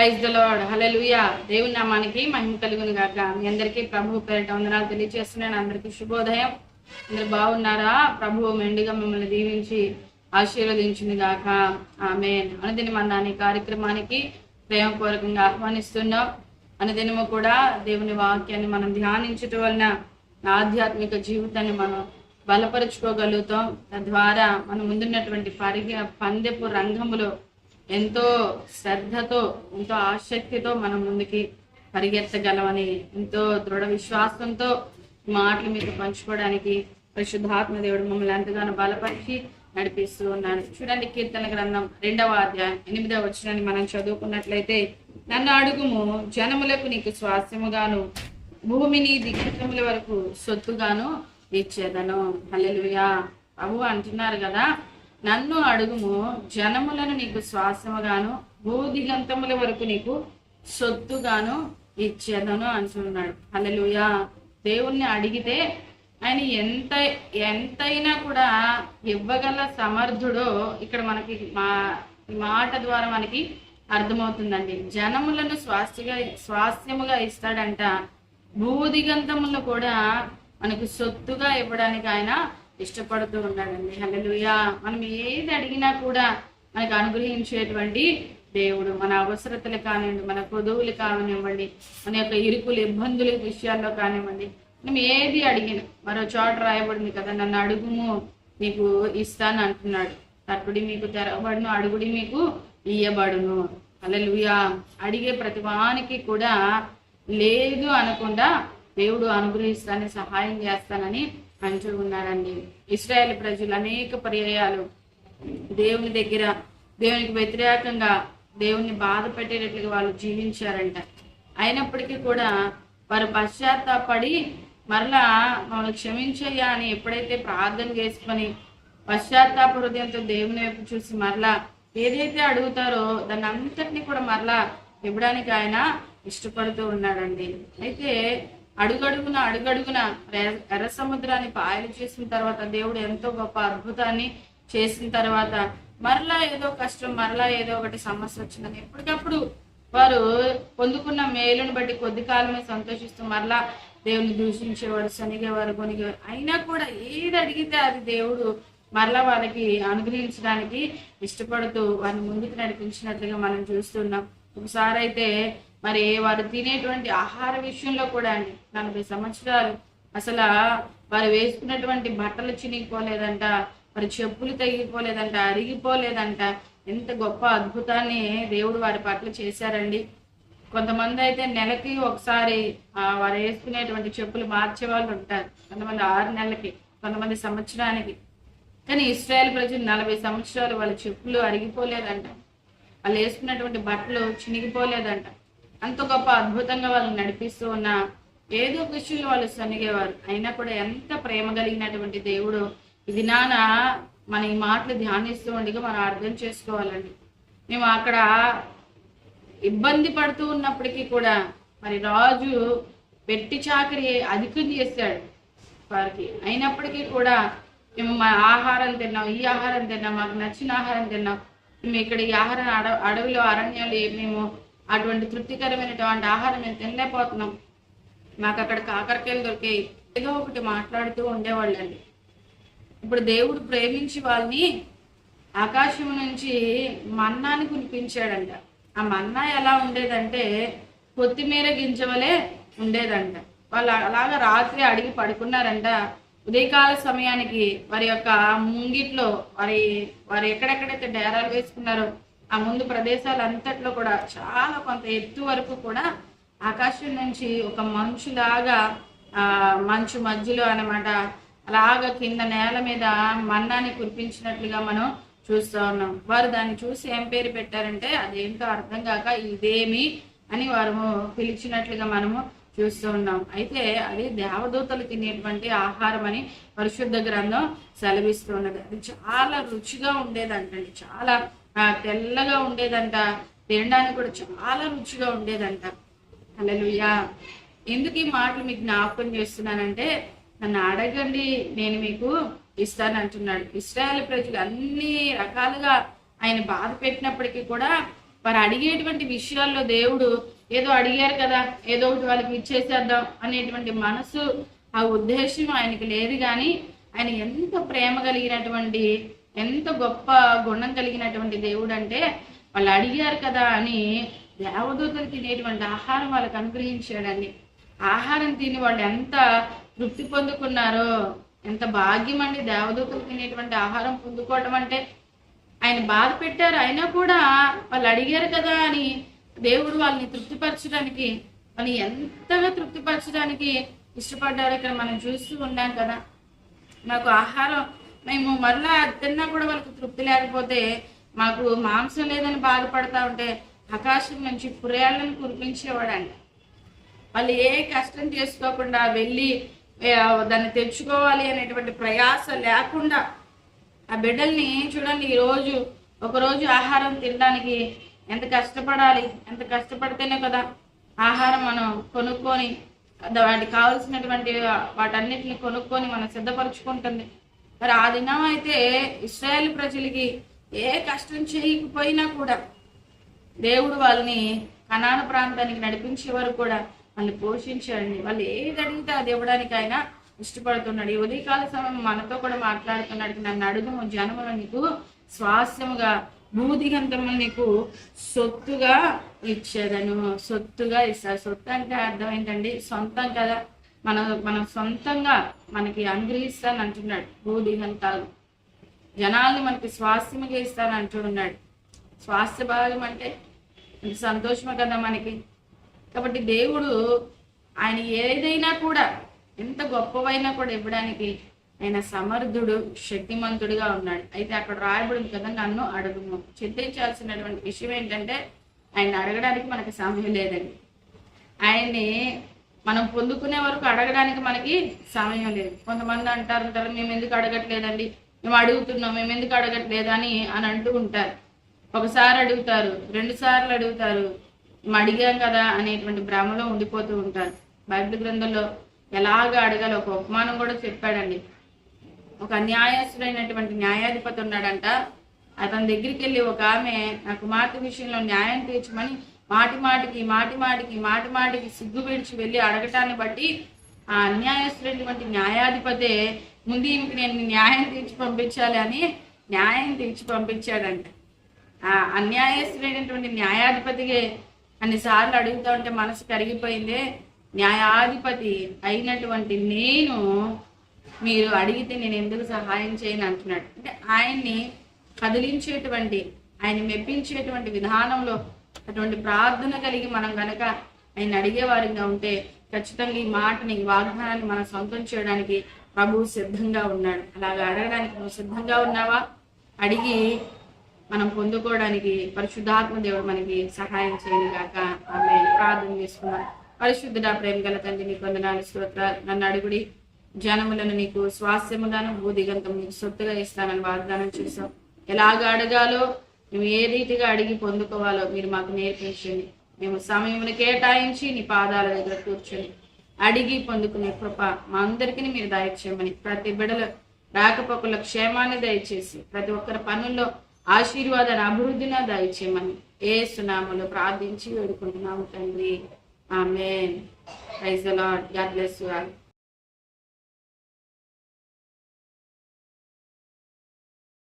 Praise the lord దేవుని నామానికి మహిమ కలుగును గాక. మీ అందరికీ ప్రభు పేరిట వందనాలు తెలియజేస్తున్నాను అందరికీ శుభోదయం. అందరు బాగున్నారా? ప్రభు మెండుగా మిమ్మల్ని దీవించి ఆశీర్వదించింది గాక. ఆమె అనుదిన మన కార్యక్రమానికి ప్రేమపూర్వకంగా ఆహ్వానిస్తున్నాం. అనుదినము కూడా దేవుని వాక్యాన్ని మనం ధ్యానించటం వలన ఆధ్యాత్మిక జీవితాన్ని మనం బలపరుచుకోగలుగుతాం. తద్వారా మనం ముందున్నటువంటి పరిగ పందెపు రంగంలో ఎంతో శ్రద్ధతో ఎంతో ఆసక్తితో మనం ముందుకి పరిగెత్తగలమని ఎంతో దృఢ విశ్వాసంతో మాటలు మీకు పంచుకోవడానికి పరిశుద్ధాత్మ దేవుడు మమ్మల్ని ఎంతగానో బలపరిచి నడిపిస్తూ ఉన్నాడు. చూడండి కీర్తన గ్రంథం రెండవ అధ్యాయం ఎనిమిదవ వచనాన్ని మనం చదువుకున్నట్లయితే నన్ను అడుగుము జనములకు నీకు స్వాస్థ్యముగాను భూమిని దిగ్గజముల వరకు సొత్తుగాను ఇచ్చేదను. హల్లెలూయా. ప్రభు అంటున్నారు కదా నన్ను అడుగుము జనములను నీకు శ్వాసముగాను భూదిగంతముల వరకు నీకు సొత్తుగాను ఇచ్చేదను అంటున్నాడు. అలలుయా దేవుణ్ణి అడిగితే ఆయన ఎంత ఎంతైనా కూడా ఇవ్వగల సమర్థుడో ఇక్కడ మనకి మా మాట ద్వారా మనకి అర్థమవుతుందండి. జనములను స్వాస్థ్యగా స్వాస్థ్యముగా ఇస్తాడంట. భూదిగంతములను కూడా మనకు సొత్తుగా ఇవ్వడానికి ఆయన ఇష్టపడుతూ ఉన్నాడండి. హలలుయా మనం ఏది అడిగినా కూడా మనకు అనుగ్రహించేటువంటి దేవుడు. మన అవసరతలు కానివ్వండి మన కొదువులు కానివ్వండి మన యొక్క ఇరుకులు ఇబ్బందుల విషయాల్లో కానివ్వండి మనం ఏది అడిగిన మరో చోట రాయబడింది కదా నన్ను అడుగుము నీకు ఇస్తాను అంటున్నాడు. తట్టుడి మీకు తెరవబడును అడుగుడి మీకు ఇయ్యబడును. హల్లెలూయా. అడిగే ప్రతి వానికి కూడా లేదు అనకుండా దేవుడు అనుగ్రహిస్తానని సహాయం చేస్తానని అంటూ ఉన్నాడండి ఇస్రాయేల్ ప్రజలు అనేక పర్యాయాలు దేవుని దగ్గర దేవునికి వ్యతిరేకంగా దేవుని బాధ పెట్టేటట్లుగా వాళ్ళు జీవించారంట. అయినప్పటికీ కూడా వారు పశ్చాత్తాపడి మరలా మమ్మల్ని క్షమించయ్యా అని ఎప్పుడైతే ప్రార్థన చేసుకొని పశ్చాత్తాప హృదయంతో దేవుని వైపు చూసి మరలా ఏదైతే అడుగుతారో దాన్ని అంతటిని కూడా మరలా ఇవ్వడానికి ఆయన ఇష్టపడుతూ ఉన్నాడండి. అయితే అడుగడుగున అడుగడుగున ఎర్ర- సముద్రాన్ని పాయలు చేసిన తర్వాత దేవుడు ఎంతో గొప్ప అద్భుతాన్ని చేసిన తర్వాత మరలా ఏదో కష్టం మరలా ఏదో ఒకటి సమస్య వచ్చిందని ఎప్పటికప్పుడు వారు పొందుకున్న మేలుని బట్టి కొద్ది కాలమే సంతోషిస్తూ మరలా దేవుని దూషించేవాడు శనిగేవారు కొనిగేవారు అయినా కూడా ఏది అడిగితే అది దేవుడు మరలా వాళ్ళకి అనుగ్రహించడానికి ఇష్టపడుతూ వారిని ముందుకు నడిపించినట్లుగా మనం చూస్తున్నాం ఒకసారి అయితే మరి వారు తినేటువంటి ఆహార విషయంలో కూడా అండి. నలభై సంవత్సరాలు. అసలు వారు వేసుకున్నటువంటి బట్టలు చినిగిపోలేదంట వారి చెప్పులు తగ్గిపోలేదంట అరిగిపోలేదంట. ఎంత గొప్ప అద్భుతాన్ని దేవుడు వారి పట్ల చేశారండి. కొంతమంది అయితే నెలకి ఒకసారి వారు వేసుకునేటువంటి చెప్పులు మార్చే వాళ్ళు ఉంటారు. కొంతమంది ఆరు నెలలకి కొంతమంది సంవత్సరానికి. కానీ ఇస్రాయేల్ ప్రజలు నలభై సంవత్సరాలు వాళ్ళ చెప్పులు అరిగిపోలేదంట. వాళ్ళు వేసుకున్నటువంటి బట్టలు చినిగిపోలేదంట. అంత గొప్ప అద్భుతంగా వాళ్ళని నడిపిస్తూ ఉన్న ఏదో విషయంలో వాళ్ళు సనిగేవారు అయినా కూడా ఎంత ప్రేమ కలిగినటువంటి దేవుడు ఇది నాన్న మన ఈ మాటలు ధ్యానిస్తూ ఉండగా మనం అర్థం చేసుకోవాలండి. మేము అక్కడ ఇబ్బంది పడుతూ ఉన్నప్పటికీ కూడా మరి రాజు పెట్టి చాకరి అధికం చేశాడు వారికి. అయినప్పటికీ కూడా మేము మా ఆహారం తిన్నాం ఈ ఆహారం తిన్నాం మాకు నచ్చిన ఆహారం తిన్నాం. మేము ఇక్కడ ఈ ఆహారం అడవిలో అరణ్యాలు మేము అటువంటి తృప్తికరమైనటువంటి ఆహారం మేము తినలేకపోతున్నాం. మాకు అక్కడ కాకరకాయలు దొరికాయి. ఏదో ఒకటి మాట్లాడుతూ ఉండేవాళ్ళండి. ఇప్పుడు దేవుడు ప్రేమించి వాళ్ళని ఆకాశం నుంచి మన్నాని కురిపించాడంట. ఆ మన్నా ఎలా ఉండేదంటే కొత్తిమీర గింజవలే ఉండేదంట. వాళ్ళు అలాగా రాత్రి అడిగి పడుకున్నారంట. ఉదయకాల సమయానికి వారి యొక్క ముంగిట్లో వారి వారు ఎక్కడెక్కడైతే డేరాలు వేసుకున్నారో ఆ ముందు ప్రదేశాలంతట్లో కూడా చాలా కొంత ఎత్తు వరకు కూడా ఆకాశం నుంచి ఒక మంచులాగా ఆ మంచు మధ్యలో అన్నమాట అలాగా కింద నేల మీద మన్నాన్ని కురిపించినట్లుగా మనం చూస్తూ ఉన్నాం. వారు దాన్ని చూసి ఏం పేరు పెట్టారంటే అదేంటో అర్థం కాక ఇదేమి అని వారు పిలిచినట్లుగా మనము చూస్తూ ఉన్నాం. అయితే అది దేవదూతలు తినేటువంటి ఆహారం అని పరిశుద్ధ గ్రంథం సెలవిస్తూ ఉన్నది. అది చాలా రుచిగా ఉండేదంటండి. చాలా తెల్లగా ఉండేదంట. తినడానికి కూడా చాలా రుచిగా ఉండేదంట. అలలుయా ఎందుకు ఈ మాటలు మీకు జ్ఞాపకం చేస్తున్నానంటే నన్ను అడగండి నేను మీకు ఇస్తానంటున్నాడు. అంటున్నాడు ప్రజలు అన్ని రకాలుగా ఆయన బాధ పెట్టినప్పటికీ కూడా వారు అడిగేటువంటి విషయాల్లో దేవుడు ఏదో అడిగారు కదా ఏదో ఒకటి వాళ్ళకి ఇచ్చేసేద్దాం అనేటువంటి మనసు ఆ ఉద్దేశం ఆయనకి లేదు. కానీ ఆయన ఎంత ప్రేమ కలిగినటువంటి ఎంత గొప్ప గుణం కలిగినటువంటి దేవుడు అంటే వాళ్ళు అడిగారు కదా అని దేవదూతలు తినేటువంటి ఆహారం వాళ్ళకి అనుగ్రహించాడండి. ఆహారం తిని వాళ్ళు ఎంత తృప్తి పొందుకున్నారో ఎంత భాగ్యం అండి దేవదూతలు తినేటువంటి ఆహారం పొందుకోవటం అంటే. ఆయన బాధ పెట్టారు అయినా కూడా వాళ్ళు అడిగారు కదా అని దేవుడు వాళ్ళని తృప్తిపరచడానికి వాళ్ళని ఎంతగా తృప్తిపరచడానికి ఇష్టపడ్డారు ఇక్కడ మనం చూస్తూ ఉన్నాం కదా. నాకు ఆహారం మేము మరలా తిన్నా కూడా వాళ్ళకి తృప్తి లేకపోతే మాకు మాంసం లేదని బాధపడతా ఉంటే ఆకాశం నుంచి పురేళ్ళను కురిపించేవాడండి వాళ్ళు ఏ కష్టం చేసుకోకుండా వెళ్ళి దాన్ని తెచ్చుకోవాలి అనేటువంటి ప్రయాస లేకుండా ఆ బిడ్డల్ని చూడండి ఈరోజు రోజు ఒక రోజు ఆహారం తినడానికి ఎంత కష్టపడాలి ఎంత కష్టపడితేనే కదా ఆహారం మనం కొనుక్కొని వాటికి కావాల్సినటువంటి వాటన్నిటిని కొనుక్కొని మనం సిద్ధపరచుకుంటుంది. మరి ఆ దినం అయితే ఇస్రాయేల్ ప్రజలకి ఏ కష్టం చేయకపోయినా కూడా దేవుడు వాళ్ళని కనాన ప్రాంతానికి నడిపించే వరకు కూడా వాళ్ళని పోషించాడండి. వాళ్ళు ఏది అడిగితే అది ఇవ్వడానికి ఆయన ఇష్టపడుతున్నాడు. ఈ ఉదయకాల సమయం మనతో కూడా మాట్లాడుతున్నాడు. నన్ను అడుగుము జనములు నీకు స్వాస్యముగా భూదిగంతములు నీకు సొత్తుగా ఇచ్చేదను. సొత్తుగా ఇస్తారు సొత్తు అంటే అర్థం ఏంటండి సొంతం కదా. మన మనం సొంతంగా మనకి అనుగ్రహిస్తాను అంటున్నాడు. భూదిగంతాలు. జనాల్ని మనకి స్వాస్థ్యముగా ఇస్తాను అంటున్నాడు. స్వాస్థ్య భాగం అంటే సంతోషమే కదా మనకి. కాబట్టి దేవుడు ఆయన ఏదైనా కూడా ఎంత గొప్పవైనా కూడా ఇవ్వడానికి ఆయన సమర్థుడు శక్తిమంతుడిగా ఉన్నాడు. అయితే అక్కడ రాయబడింది కదా నన్ను అడుగుము. చింతించాల్సినటువంటి విషయం ఏంటంటే ఆయన అడగడానికి మనకి సమయం లేదండి. ఆయన్ని మనం పొందుకునే వరకు అడగడానికి మనకి సమయం లేదు. కొంతమంది అంటారు అంటారు మేము ఎందుకు అడగట్లేదండి? మేము అడుగుతున్నాం మేము ఎందుకు అడగట్లేదు? అని అని అంటూ ఉంటారు. ఒకసారి అడుగుతారు రెండు సార్లు అడుగుతారు మేము అడిగాం కదా అనేటువంటి భ్రమలో ఉండిపోతూ ఉంటారు. బైబిల్ గ్రంథంలో ఎలాగ అడగాలి ఒక ఉపమానం కూడా చెప్పాడండి. ఒక అన్యాయస్తుడైనటువంటి న్యాయాధిపతి ఉన్నాడంట. అతని దగ్గరికి వెళ్ళి ఒక ఆమె నా కుమార్తె విషయంలో న్యాయం తీర్చమని మాటి మాటికి మాటి మాటికి మాటి మాటికి సిగ్గు విడిచి వెళ్ళి అడగటాన్ని బట్టి ఆ అన్యాయస్తుడైనటువంటి న్యాయాధిపతే ముందు ఇంక నేను న్యాయం తీర్చి పంపించాలి అని న్యాయం తీర్చి పంపించాడంట. ఆ అన్యాయస్తుడైనటువంటి న్యాయాధిపతికి అన్నిసార్లు అడుగుతా ఉంటే మనసు కరిగిపోయిందే న్యాయాధిపతి అయినటువంటి నేను మీరు అడిగితే నేను ఎందుకు సహాయం చేయను అంటున్నాడు. అంటే ఆయన్ని కదిలించేటువంటి ఆయన మెప్పించేటువంటి విధానంలో అటువంటి ప్రార్థన కలిగి మనం గనక ఆయన అడిగేవారిగా ఉంటే ఖచ్చితంగా ఈ మాటని ఈ వాగ్దానాన్ని మనం సొంతం చేయడానికి ప్రభువు సిద్ధంగా ఉన్నాడు. అలాగా అడగడానికి నువ్వు సిద్ధంగా ఉన్నావా? అడిగి మనం పొందుకోవడానికి పరిశుద్ధాత్మ దేవుడు మనకి సహాయం చేయను గాక. ఆమె ప్రార్థన చేసుకున్నాం పరిశుద్ధుడ ప్రేమ గల తండ్రి నీకు వందనాలు స్తోత్రాలు. నన్ను అడుగుడి. జనములను నీకు స్వాస్థ్యముగాను భూదిగంతం నీకు సొత్తుగా ఇస్తానని వాగ్దానం చేశావు. ఎలాగ అడగాలో మేము ఏ రీతిగా అడిగి పొందుకోవాలో మీరు మాకు నేర్పించండి. మేము సమయమును కేటాయించి నీ పాదాల దగ్గర కూర్చొని అడిగి పొందుకునే కృప మా అందరికీ మీరు దయచేయమని ప్రతి బిడల రాకపోకల క్షేమాన్ని దయచేసి ప్రతి ఒక్కరి పనుల్లో ఆశీర్వాదాన్ని అభివృద్ధిని దయచేయమని ఏ సునామలో ప్రార్థించి వేడుకుంటున్నాము తండ్రి. ఆ praise the Lord. God bless you all.